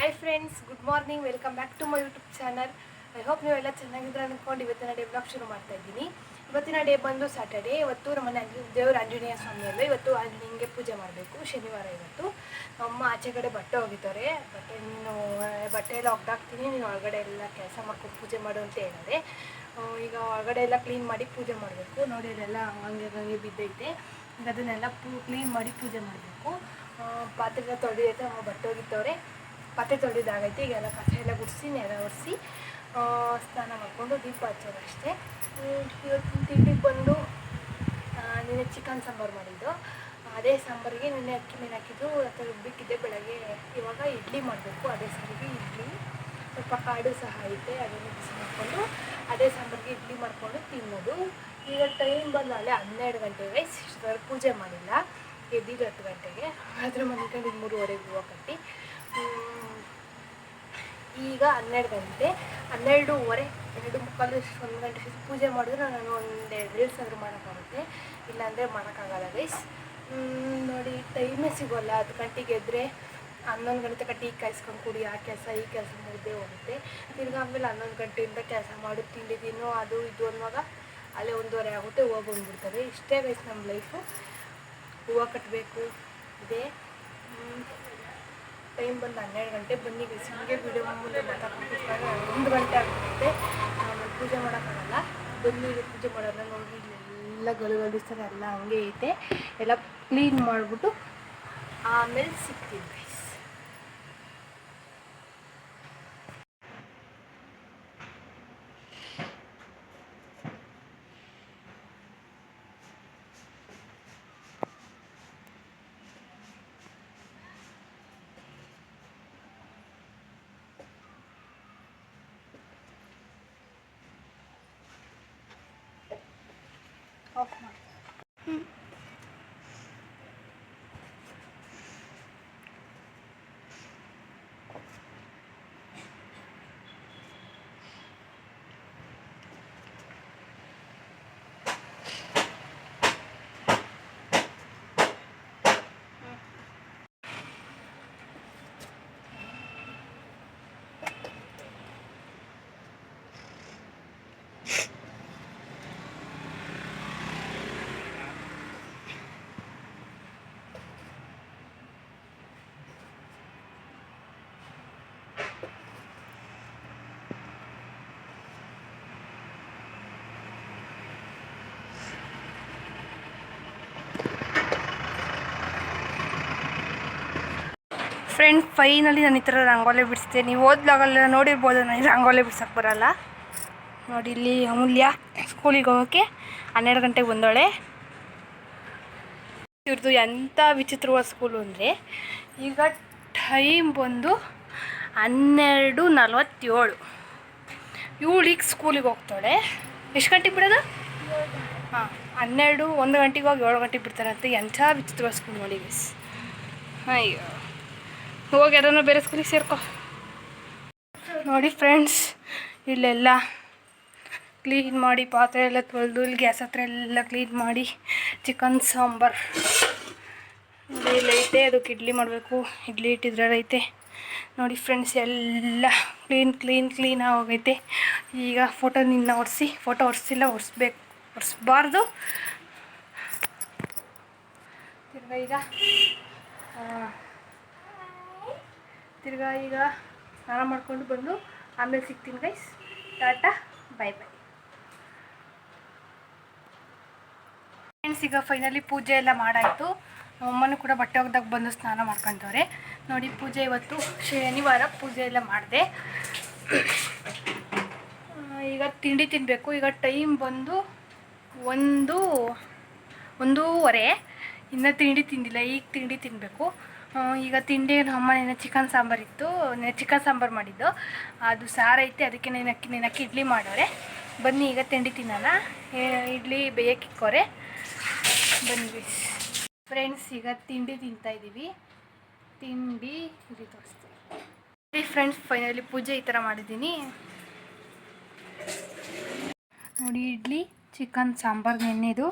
Hi friends good morning welcome back to my YouTube channel I hope ನೀವೆಲ್ಲ ಚೆನ್ನಾಗಿದ್ರೆ ಅಂದ್ಕೊಂಡು ಇವತ್ತಿನ ಡೇ ಬ್ಲಾಗ್ ಶುರು ಮಾಡ್ತಾ ಇದ್ದೀನಿ. ಇವತ್ತಿನ ಡೇ ಬಂದು ಸ್ಯಾಟರ್ಡೇ ಇವತ್ತು ನಮ್ಮ ಮನೆ ದೇವರು ಆಂಜನೇಯ ಸ್ವಾಮಿ ಅಲ್ವ ಇವತ್ತು ಆಂಜನೇಯಂಗೆ ಪೂಜೆ ಮಾಡಬೇಕು. ಶನಿವಾರ ಇವತ್ತು. ಅಮ್ಮ ಆಚೆ ಕಡೆ ಬಟ್ಟೆ ಹೋಗಿದ್ದಾರೆ ಬಟ್ಟೆ ನೀನು, ಬಟ್ಟೆ ಎಲ್ಲ ಒಗ್ದಾಕ್ತೀನಿ. ನೀನು ಒಳಗಡೆ ಎಲ್ಲ ಕೆಲಸ ಮಾಡ್ಕೊಂಡು ಪೂಜೆ ಮಾಡು ಅಂತ ಹೇಳಿದೆ ಈಗ ಒಳಗಡೆ ಎಲ್ಲ ಕ್ಲೀನ್ ಮಾಡಿ ಪೂಜೆ ಮಾಡಬೇಕು. ನೋಡಿ ಇದೆಲ್ಲ ಹಂಗೆ ಹಂಗೆ ಬಿದ್ದೈತೆ. ಈಗ ಅದನ್ನೆಲ್ಲ ಪೂ ಕ್ಲೀನ್ ಮಾಡಿ ಪೂಜೆ ಮಾಡಬೇಕು. ಪಾತ್ರೆ ತೊಳೆದೈತೆ ಅಮ್ಮ ಬಟ್ಟೆ ಹೋಗಿತ್ತವ್ರೆ ಪಾತ್ರೆ ತೊಳೆದಾಗೈತೆ ಈಗೆಲ್ಲ ಕಸ ಎಲ್ಲ ಗುಡಿಸಿ, ನೆಲ ಒರೆಸಿ ಸ್ನಾನ ಮಾಡಿಕೊಂಡು ದೀಪ ಹಚ್ಚೋದು ಅಷ್ಟೇ. ಇವತ್ತಿನ ತಿಂಡಿಗೆ ಬಂದು ನಿನ್ನೆ ಚಿಕನ್ ಸಾಂಬಾರು ಮಾಡಿದ್ದು. ಅದೇ ಸಾಂಬಾರಿಗೆ ನಿನ್ನೆ ಅಕ್ಕಿ ಮೇಲೆ ಹಾಕಿದ್ದು ಅಥವಾ ರುಬ್ಬಿಕ್ಕಿದ್ದೆ ಬೆಳಗ್ಗೆ. ಇವಾಗ ಇಡ್ಲಿ ಮಾಡಬೇಕು, ಅದೇ ಸಾರಿಗೆ ಇಡ್ಲಿ. ಸ್ವಲ್ಪ ಕಾಡು ಸಹ ಐತೆ, ಅದನ್ನು ಬಿಸಿ ಮಾಡಿಕೊಂಡು, ಅದೇ ಸಾಂಬಾರಿಗೆ ಇಡ್ಲಿ ಮಾಡಿಕೊಂಡು ತಿನ್ನೋದು. ಈಗ ಟೈಮ್ ಬಂದು ಅಲ್ಲೇ ಹನ್ನೆರಡು ಗಂಟೆಗೆ ಇಷ್ಟರವರೆಗೆ ಪೂಜೆ ಮಾಡಿಲ್ಲ. ಎದ್ದಿದ್ದು ಹತ್ತು ಗಂಟೆಗೆ. ಅದ್ರ ಮನೆ ಮೂರುವರೆಗೆ ಹೂವು ಕಟ್ಟಿ ಈಗ ಹನ್ನೆರಡು ಗಂಟೆ. ಹನ್ನೆರಡೂವರೆ, ಎರಡು ಮುಕ್ಕಾಲು ಒಂದು ಗಂಟೆ ಪೂಜೆ ಮಾಡಿದ್ರೆ ನಾನು ಒಂದು ಎರಡು ರೀಲ್ಸ್ ಆದರೂ ಮಾಡೋಕ್ಕಾಗುತ್ತೆ ಇಲ್ಲಾಂದರೆ ಮಾಡೋಕ್ಕಾಗಲ್ಲ ಗೈಸ್ ನೋಡಿ ಟೈಮೇ ಸಿಗೋಲ್ಲ. ಹತ್ತು ಗಂಟೆಗೆ ಎದ್ದರೆ ಹನ್ನೊಂದು ಗಂಟೆ ತನಕ ಟೀ ಕಾಯಿಸ್ಕೊಂಡು ಕುಡಿ. ಆ ಕೆಲಸ, ಈ ಕೆಲಸ ಮುಗಿದೇ ಹೋಗುತ್ತೆ. ತಿರ್ಗಿ ಆಮೇಲೆ ಹನ್ನೊಂದು ಗಂಟೆಯಿಂದ ಕೆಲಸ ಮಾಡು. ತಿಂಡಿ, ತಿನ್ನು, ಅದು, ಇದು ಅನ್ನುವಾಗ ಅಲ್ಲೇ ಒಂದೂವರೆ ಆಗುತ್ತೆ, ಹೂವು ಬಂದ್ಬಿಡ್ತದೆ. ಇಷ್ಟೇ ಗೈಸ್ ನಮ್ಮ ಲೈಫು ಹೂವು ಕಟ್ಟಬೇಕು ಇದೆ. ಟೈಮ್ ಬಂದು ಹನ್ನೆರಡು ಗಂಟೆ ಬನ್ನಿ ಸುಮ್ಮನೆ ವಿಡಿಯೋ ಮುಂದೆ ಮಾತಾಡ್ಕೊಂಡು ಒಂದು ಗಂಟೆ ಆಗುತ್ತೆ ಆಮೇಲೆ ಪೂಜೆ ಮಾಡೋಕ್ಕಾಗಲ್ಲ. ಬನ್ನಿ ಪೂಜೆ ಮಾಡೋದ್ರೆ ನೋಡಿ, ಇಲ್ಲೆಲ್ಲ ಗಲಗಲಿಸ್ತಾರೆ ಎಲ್ಲ ಹಂಗೆ ಐತೆ. ಎಲ್ಲ ಕ್ಲೀನ್ ಮಾಡಿಬಿಟ್ಟು ಆಮೇಲೆ ಸಿಗ್ತೀನಿ. ಗೈಸ್ ಫ್ರೆಂಡ್ ಫೈನಲಿ ನಾನು ಈ ಥರ ರಂಗೋಲಿ ಬಿಡಿಸ್ತೀನಿ ನೀವು ಓದ್ಲಾಗಲ್ಲ ನೋಡಿರ್ಬೋದು ನನಗೆ ರಂಗೋಲಿ ಬಿಡ್ಸಕ್ಕೆ ಬರೋಲ್ಲ. ನೋಡಿ ಇಲ್ಲಿ ಅಮೂಲ್ಯ ಸ್ಕೂಲಿಗೆ ಹೋಗೋಕ್ಕೆ ಹನ್ನೆರಡು ಗಂಟೆಗೆ ಬಂದೋಳೆ ಇವ್ರದ್ದು ಎಂಥ ವಿಚಿತ್ರವಾದ ಸ್ಕೂಲು ಅಂದರೆ, ಈಗ ಟೈಮ್ ಬಂದು ಹನ್ನೆರಡು ನಲ್ವತ್ತೇಳು. ಇವಳಿಗೆ ಸ್ಕೂಲಿಗೆ ಹೋಗ್ತಾಳೆ. ಎಷ್ಟು ಗಂಟೆಗೆ ಬಿಡೋದು? ಹಾಂ, ಹನ್ನೆರಡು, ಒಂದು ಗಂಟೆಗೆ ಹೋಗಿ ಏಳು ಗಂಟೆಗೆ ಅಂತ ಎಂಥ ವಿಚಿತ್ರವಾದ ಸ್ಕೂಲ್ ನೋಡಿ ಮಿಸ್ ಅಯ್ಯೋ. ಹೋಗಿ ಅದನ್ನು ಬೇರೆ ಸ್ಕೂಲಿಗೆ ಸೇರ್ಕೊ. ನೋಡಿ ಫ್ರೆಂಡ್ಸ್ ಇಲ್ಲೆಲ್ಲ ಕ್ಲೀನ್ ಮಾಡಿ, ಪಾತ್ರೆ ಎಲ್ಲ ತೊಳೆದು, ಇಲ್ಲಿ ಗ್ಯಾಸ್ ಹತ್ರ ಎಲ್ಲ ಕ್ಲೀನ್ ಮಾಡಿ ಚಿಕನ್ ಸಾಂಬಾರ್. ನೋಡಿ, ಇಲ್ಲಿ ಐತೆ, ಅದಕ್ಕೆ ಇಡ್ಲಿ ಮಾಡಬೇಕು. ಇಡ್ಲಿ ಇಟ್ಟಿದ್ರೆ ಐತೆ. ನೋಡಿ ಫ್ರೆಂಡ್ಸ್ ಎಲ್ಲ ಕ್ಲೀನ್ ಕ್ಲೀನ್ ಕ್ಲೀನ್ ಆಗೋಗೈತೆ. ಈಗ ಫೋಟೋ ನಿನ್ನ ಒರೆಸಿ ಫೋಟೋ ಒರೆಸಿಲ್ಲ, ಒರೆಸ್ಬೇಕು. ಒರೆಸ್ಬಾರ್ದು. ತಿರ್ಗ ಈಗ ತಿರ್ಗಾ ಈಗ ಸ್ನಾನ ಮಾಡ್ಕೊಂಡು ಬಂದು ಆಮೇಲೆ ಸಿಗ್ತೀನಿ guys tata bye bye friends ಈಗ ಫೈನಲಿ ಪೂಜೆ ಎಲ್ಲ ಮಾಡಾಯಿತು. ನಮ್ಮಮ್ಮನೂ ಕೂಡ ಬಟ್ಟೆ ಒಗ್ದಾಗ ಬಂದು ಸ್ನಾನ ಮಾಡ್ಕೊತವ್ರೆ. ನೋಡಿ, ಪೂಜೆ ಇವತ್ತು ಶನಿವಾರ ಪೂಜೆ ಎಲ್ಲ ಮಾಡಿದೆ. ಈಗ ತಿಂಡಿ ತಿನ್ನಬೇಕು ಈಗ ಟೈಮ್ ಬಂದು ಒಂದು, ಒಂದೂವರೆ. ಇನ್ನು ತಿಂಡಿ ತಿಂದಿಲ್ಲ, ಈಗ ತಿಂಡಿ ತಿನ್ನಬೇಕು ಈಗ ತಿಂಡಿ ನಮ್ಮ ನೆನೆ ಚಿಕನ್ ಸಾಂಬಾರು ಇತ್ತು. ನೆನೆ ಚಿಕನ್ ಸಾಂಬಾರು ಮಾಡಿದ್ದು. ಅದು ಸಾರು ಐತೆ, ಅದಕ್ಕೆ ನೆನಕ್ಕೆ ನೆನಕ್ಕೆ ಇಡ್ಲಿ ಮಾಡೋರೆ. ಬನ್ನಿ, ಈಗ ತಿಂಡಿ ತಿನ್ನೋಣ. ಇಡ್ಲಿ ಇಡ್ಲಿ ಬೇಯಕ್ಕಿಕ್ಕೋರೆ ಬನ್ನಿ. ಫ್ರೆಂಡ್ಸ್ ಈಗ ತಿಂಡಿ ತಿಂತಾ ಇದ್ದೀವಿ ತಿಂಡಿ ಇಲ್ಲಿ ತೋರಿಸ್ತೀವಿ ಫ್ರೆಂಡ್ಸ್ ಫೈನಲಿ ಪೂಜೆ ಈ ಥರ ಮಾಡಿದ್ದೀನಿ. ನೋಡಿ, ಇಡ್ಲಿ, ಚಿಕನ್, ಸಾಂಬಾರು ನೆನ್ನೆದು.